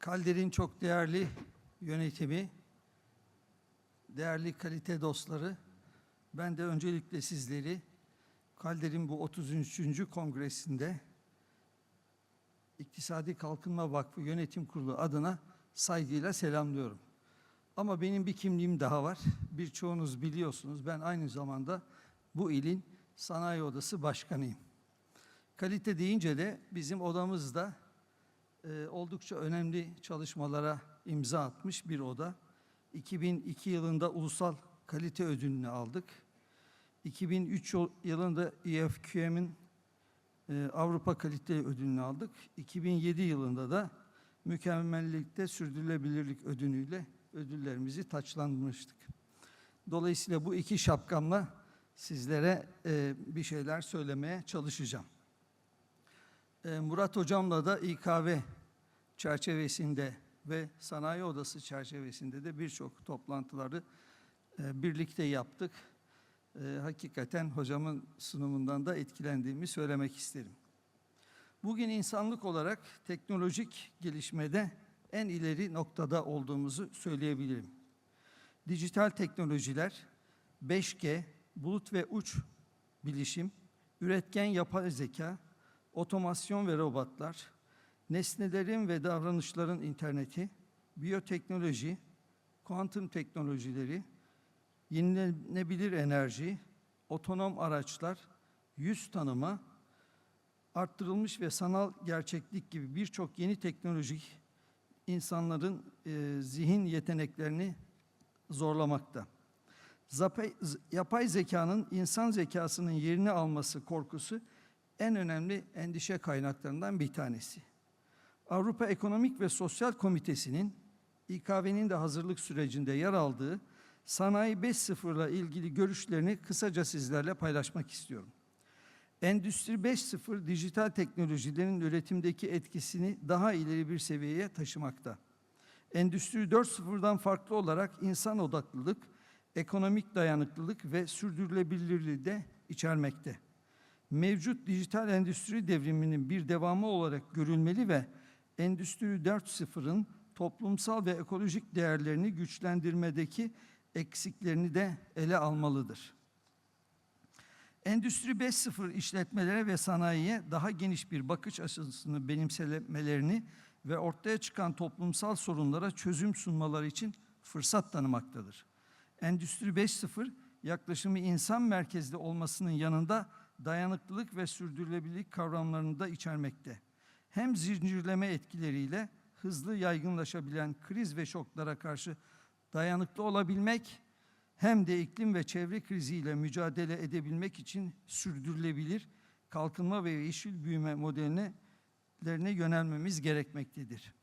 Kalder'in çok değerli yönetimi, değerli kalite dostları, ben de öncelikle sizleri Kalder'in bu 33. kongresinde İktisadi Kalkınma Vakfı Yönetim Kurulu adına saygıyla selamlıyorum. Ama benim bir kimliğim daha var. Birçoğunuz biliyorsunuz ben aynı zamanda bu ilin sanayi odası başkanıyım. Kalite deyince de bizim odamızda e, oldukça önemli çalışmalara imza atmış bir oda. 2002 yılında ulusal kalite ödülünü aldık. 2003 yıl- yılında EFQM'in e, Avrupa Kalite Ödülünü aldık. 2007 yılında da mükemmellikte sürdürülebilirlik ödülüyle ödüllerimizi taçlandırmıştık. Dolayısıyla bu iki şapkamla sizlere e, bir şeyler söylemeye çalışacağım. E, Murat Hocam'la da İKV çerçevesinde ve Sanayi Odası çerçevesinde de birçok toplantıları e, birlikte yaptık. E, hakikaten hocamın sunumundan da etkilendiğimi söylemek isterim. Bugün insanlık olarak teknolojik gelişmede en ileri noktada olduğumuzu söyleyebilirim. Dijital teknolojiler, 5G, bulut ve uç bilişim, üretken yapay zeka, otomasyon ve robotlar, nesnelerin ve davranışların interneti, biyoteknoloji, kuantum teknolojileri, yenilenebilir enerji, otonom araçlar, yüz tanıma, arttırılmış ve sanal gerçeklik gibi birçok yeni teknolojik insanların e, zihin yeteneklerini zorlamakta. Zapay- yapay zekanın insan zekasının yerini alması korkusu en önemli endişe kaynaklarından bir tanesi. Avrupa Ekonomik ve Sosyal Komitesi'nin İKV'nin de hazırlık sürecinde yer aldığı Sanayi 5.0 ile ilgili görüşlerini kısaca sizlerle paylaşmak istiyorum. Endüstri 5.0 dijital teknolojilerin üretimdeki etkisini daha ileri bir seviyeye taşımakta. Endüstri 4.0'dan farklı olarak insan odaklılık, ekonomik dayanıklılık ve sürdürülebilirliği de içermekte. Mevcut dijital endüstri devriminin bir devamı olarak görülmeli ve Endüstri 4.0'ın toplumsal ve ekolojik değerlerini güçlendirmedeki eksiklerini de ele almalıdır. Endüstri 5.0 işletmelere ve sanayiye daha geniş bir bakış açısını benimsemelerini ve ortaya çıkan toplumsal sorunlara çözüm sunmaları için fırsat tanımaktadır. Endüstri 5.0 yaklaşımı insan merkezli olmasının yanında dayanıklılık ve sürdürülebilirlik kavramlarını da içermekte. Hem zincirleme etkileriyle hızlı yaygınlaşabilen kriz ve şoklara karşı dayanıklı olabilmek hem de iklim ve çevre kriziyle mücadele edebilmek için sürdürülebilir kalkınma ve yeşil büyüme modeline yönelmemiz gerekmektedir.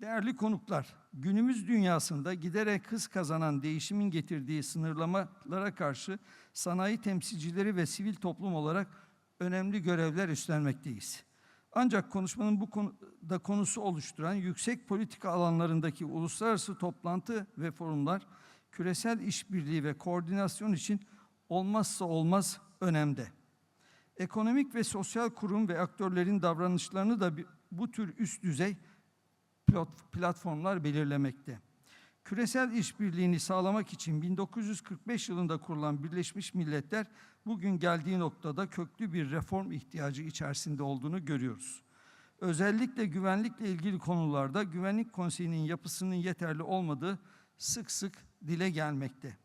Değerli konuklar, günümüz dünyasında giderek hız kazanan değişimin getirdiği sınırlamalara karşı sanayi temsilcileri ve sivil toplum olarak önemli görevler üstlenmekteyiz. Ancak konuşmanın bu konuda konusu oluşturan yüksek politika alanlarındaki uluslararası toplantı ve forumlar küresel işbirliği ve koordinasyon için olmazsa olmaz önemde. Ekonomik ve sosyal kurum ve aktörlerin davranışlarını da bu tür üst düzey platformlar belirlemekte. Küresel işbirliğini sağlamak için 1945 yılında kurulan Birleşmiş Milletler bugün geldiği noktada köklü bir reform ihtiyacı içerisinde olduğunu görüyoruz. Özellikle güvenlikle ilgili konularda Güvenlik Konseyi'nin yapısının yeterli olmadığı sık sık dile gelmekte.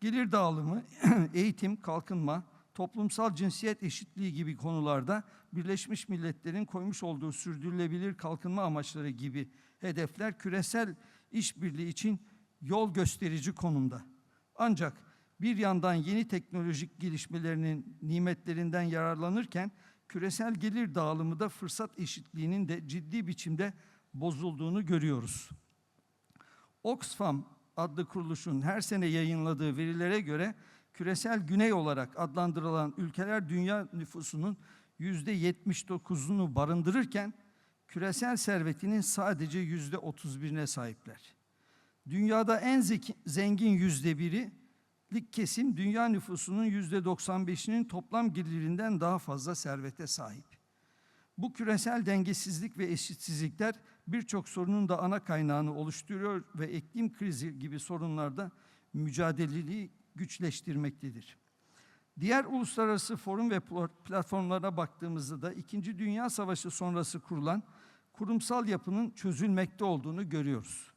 Gelir dağılımı, eğitim, kalkınma, toplumsal cinsiyet eşitliği gibi konularda Birleşmiş Milletler'in koymuş olduğu sürdürülebilir kalkınma amaçları gibi hedefler küresel işbirliği için yol gösterici konumda. Ancak bir yandan yeni teknolojik gelişmelerinin nimetlerinden yararlanırken küresel gelir dağılımı da fırsat eşitliğinin de ciddi biçimde bozulduğunu görüyoruz. Oxfam adlı kuruluşun her sene yayınladığı verilere göre küresel güney olarak adlandırılan ülkeler dünya nüfusunun yüzde 79'unu barındırırken küresel servetinin sadece yüzde 31'ine sahipler. Dünyada en zengin yüzde biri lik kesim dünya nüfusunun yüzde 95'inin toplam gelirinden daha fazla servete sahip. Bu küresel dengesizlik ve eşitsizlikler birçok sorunun da ana kaynağını oluşturuyor ve iklim krizi gibi sorunlarda mücadeleliği güçleştirmektedir. Diğer uluslararası forum ve platformlara baktığımızda da İkinci Dünya Savaşı sonrası kurulan kurumsal yapının çözülmekte olduğunu görüyoruz.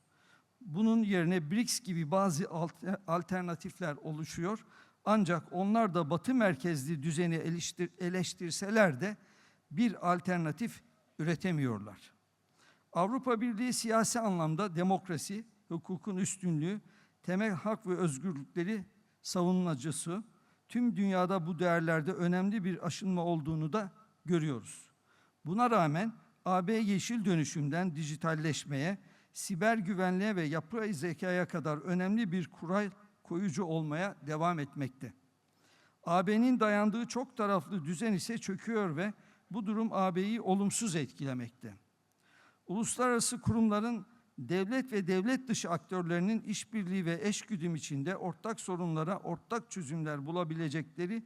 Bunun yerine BRICS gibi bazı alternatifler oluşuyor. Ancak onlar da batı merkezli düzeni eleştir, eleştirseler de bir alternatif üretemiyorlar. Avrupa Birliği siyasi anlamda demokrasi, hukukun üstünlüğü, temel hak ve özgürlükleri savunmacısı, tüm dünyada bu değerlerde önemli bir aşınma olduğunu da görüyoruz. Buna rağmen AB yeşil dönüşümden dijitalleşmeye, siber güvenliğe ve yapay zekaya kadar önemli bir kural koyucu olmaya devam etmekte. AB'nin dayandığı çok taraflı düzen ise çöküyor ve bu durum AB'yi olumsuz etkilemekte. Uluslararası kurumların devlet ve devlet dışı aktörlerinin işbirliği ve eşgüdüm içinde ortak sorunlara ortak çözümler bulabilecekleri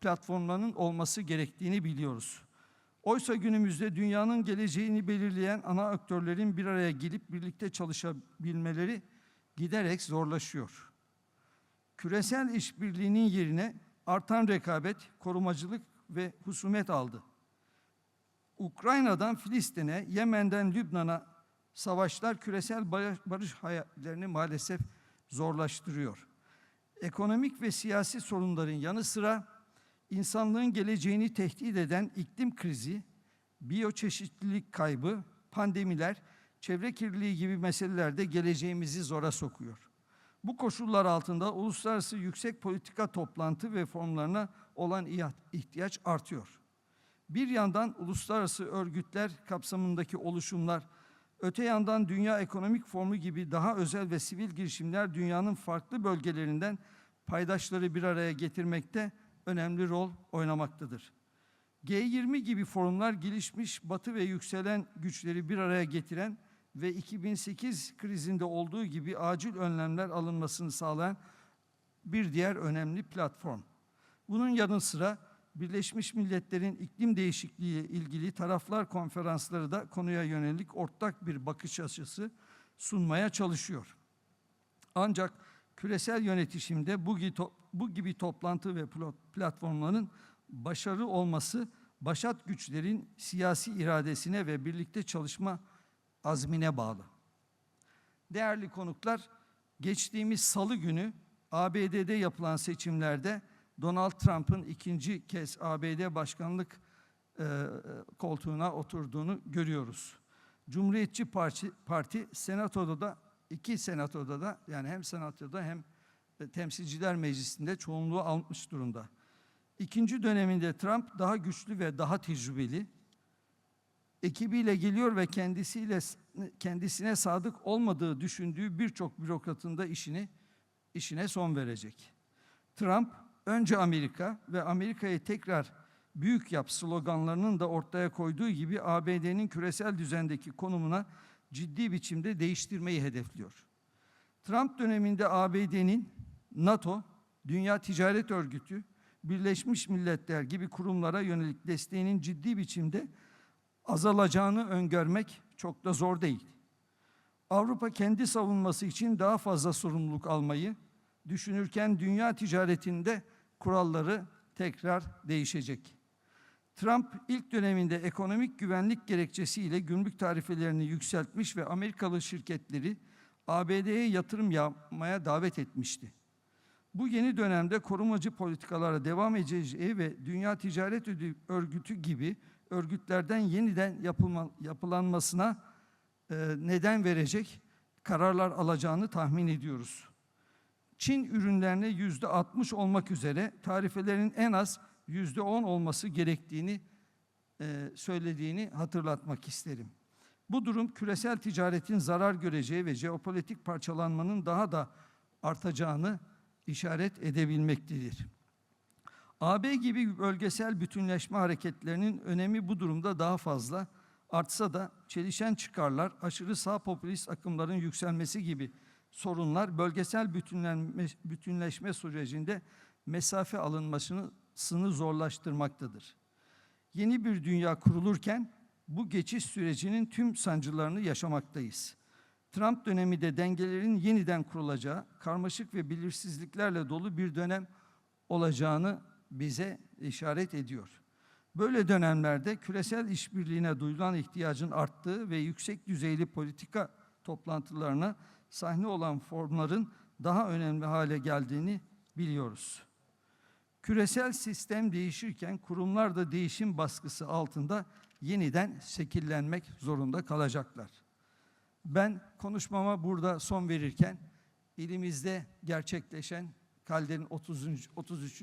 platformların olması gerektiğini biliyoruz. Oysa günümüzde dünyanın geleceğini belirleyen ana aktörlerin bir araya gelip birlikte çalışabilmeleri giderek zorlaşıyor. Küresel işbirliğinin yerine artan rekabet, korumacılık ve husumet aldı. Ukrayna'dan Filistin'e, Yemen'den Lübnan'a savaşlar küresel barış hayallerini maalesef zorlaştırıyor. Ekonomik ve siyasi sorunların yanı sıra insanlığın geleceğini tehdit eden iklim krizi, biyoçeşitlilik kaybı, pandemiler, çevre kirliliği gibi meselelerde geleceğimizi zora sokuyor. Bu koşullar altında uluslararası yüksek politika toplantı ve formlarına olan ihtiyaç artıyor. Bir yandan uluslararası örgütler kapsamındaki oluşumlar, öte yandan Dünya Ekonomik Formu gibi daha özel ve sivil girişimler dünyanın farklı bölgelerinden paydaşları bir araya getirmekte önemli rol oynamaktadır. G20 gibi forumlar gelişmiş batı ve yükselen güçleri bir araya getiren ve 2008 krizinde olduğu gibi acil önlemler alınmasını sağlayan bir diğer önemli platform. Bunun yanı sıra Birleşmiş Milletler'in iklim değişikliği ile ilgili taraflar konferansları da konuya yönelik ortak bir bakış açısı sunmaya çalışıyor. Ancak küresel yönetişimde bu bu gibi toplantı ve platformların başarı olması başat güçlerin siyasi iradesine ve birlikte çalışma azmine bağlı. Değerli konuklar, geçtiğimiz salı günü ABD'de yapılan seçimlerde Donald Trump'ın ikinci kez ABD başkanlık e, koltuğuna oturduğunu görüyoruz. Cumhuriyetçi Parti, Parti senatoda da iki senatoda da yani hem senatoda hem temsilciler meclisinde çoğunluğu almış durumda. İkinci döneminde Trump daha güçlü ve daha tecrübeli ekibiyle geliyor ve kendisiyle kendisine sadık olmadığı düşündüğü birçok bürokratın da işini işine son verecek. Trump önce Amerika ve Amerika'yı tekrar büyük yap sloganlarının da ortaya koyduğu gibi ABD'nin küresel düzendeki konumuna ciddi biçimde değiştirmeyi hedefliyor. Trump döneminde ABD'nin NATO, Dünya Ticaret Örgütü, Birleşmiş Milletler gibi kurumlara yönelik desteğinin ciddi biçimde azalacağını öngörmek çok da zor değil. Avrupa kendi savunması için daha fazla sorumluluk almayı düşünürken dünya ticaretinde kuralları tekrar değişecek. Trump ilk döneminde ekonomik güvenlik gerekçesiyle gümrük tarifelerini yükseltmiş ve Amerikalı şirketleri ABD'ye yatırım yapmaya davet etmişti. Bu yeni dönemde korumacı politikalara devam edeceği ve Dünya Ticaret Örgütü gibi örgütlerden yeniden yapılma, yapılanmasına e, neden verecek kararlar alacağını tahmin ediyoruz. Çin ürünlerine yüzde 60 olmak üzere tarifelerin en az yüzde 10 olması gerektiğini e, söylediğini hatırlatmak isterim. Bu durum küresel ticaretin zarar göreceği ve jeopolitik parçalanmanın daha da artacağını işaret edebilmektedir. AB gibi bölgesel bütünleşme hareketlerinin önemi bu durumda daha fazla artsa da çelişen çıkarlar, aşırı sağ popülist akımların yükselmesi gibi sorunlar bölgesel bütünlenme, bütünleşme sürecinde mesafe alınmasını zorlaştırmaktadır. Yeni bir dünya kurulurken bu geçiş sürecinin tüm sancılarını yaşamaktayız. Trump dönemi de dengelerin yeniden kurulacağı, karmaşık ve belirsizliklerle dolu bir dönem olacağını bize işaret ediyor. Böyle dönemlerde küresel işbirliğine duyulan ihtiyacın arttığı ve yüksek düzeyli politika toplantılarına sahne olan formların daha önemli hale geldiğini biliyoruz. Küresel sistem değişirken kurumlar da değişim baskısı altında yeniden şekillenmek zorunda kalacaklar. Ben konuşmama burada son verirken ilimizde gerçekleşen Kalder'in 30. 33.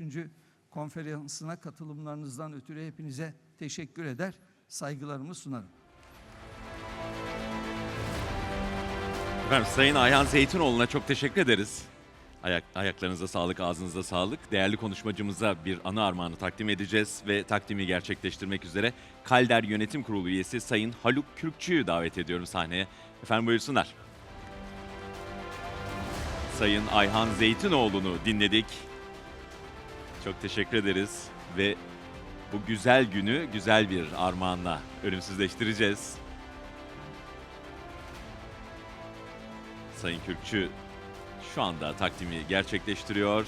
konferansına katılımlarınızdan ötürü hepinize teşekkür eder, saygılarımı sunarım. Efendim Sayın Ayhan Zeytinoğlu'na çok teşekkür ederiz. Ayak, ayaklarınıza sağlık, ağzınıza sağlık. Değerli konuşmacımıza bir anı armağanı takdim edeceğiz ve takdimi gerçekleştirmek üzere Kalder Yönetim Kurulu üyesi Sayın Haluk Kürkçü'yü davet ediyorum sahneye. Efendim buyursunlar. Sayın Ayhan Zeytinoğlu'nu dinledik. Çok teşekkür ederiz ve bu güzel günü güzel bir armağanla ölümsüzleştireceğiz. Sayın Kürkçü şu anda takdimi gerçekleştiriyor.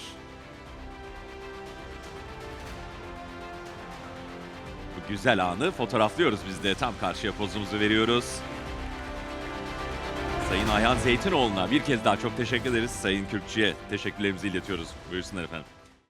Bu güzel anı fotoğraflıyoruz biz de. Tam karşıya pozumuzu veriyoruz. Sayın Ayhan Zeytinoğlu'na bir kez daha çok teşekkür ederiz. Sayın Kürkçü'ye teşekkürlerimizi iletiyoruz. Buyursunlar efendim.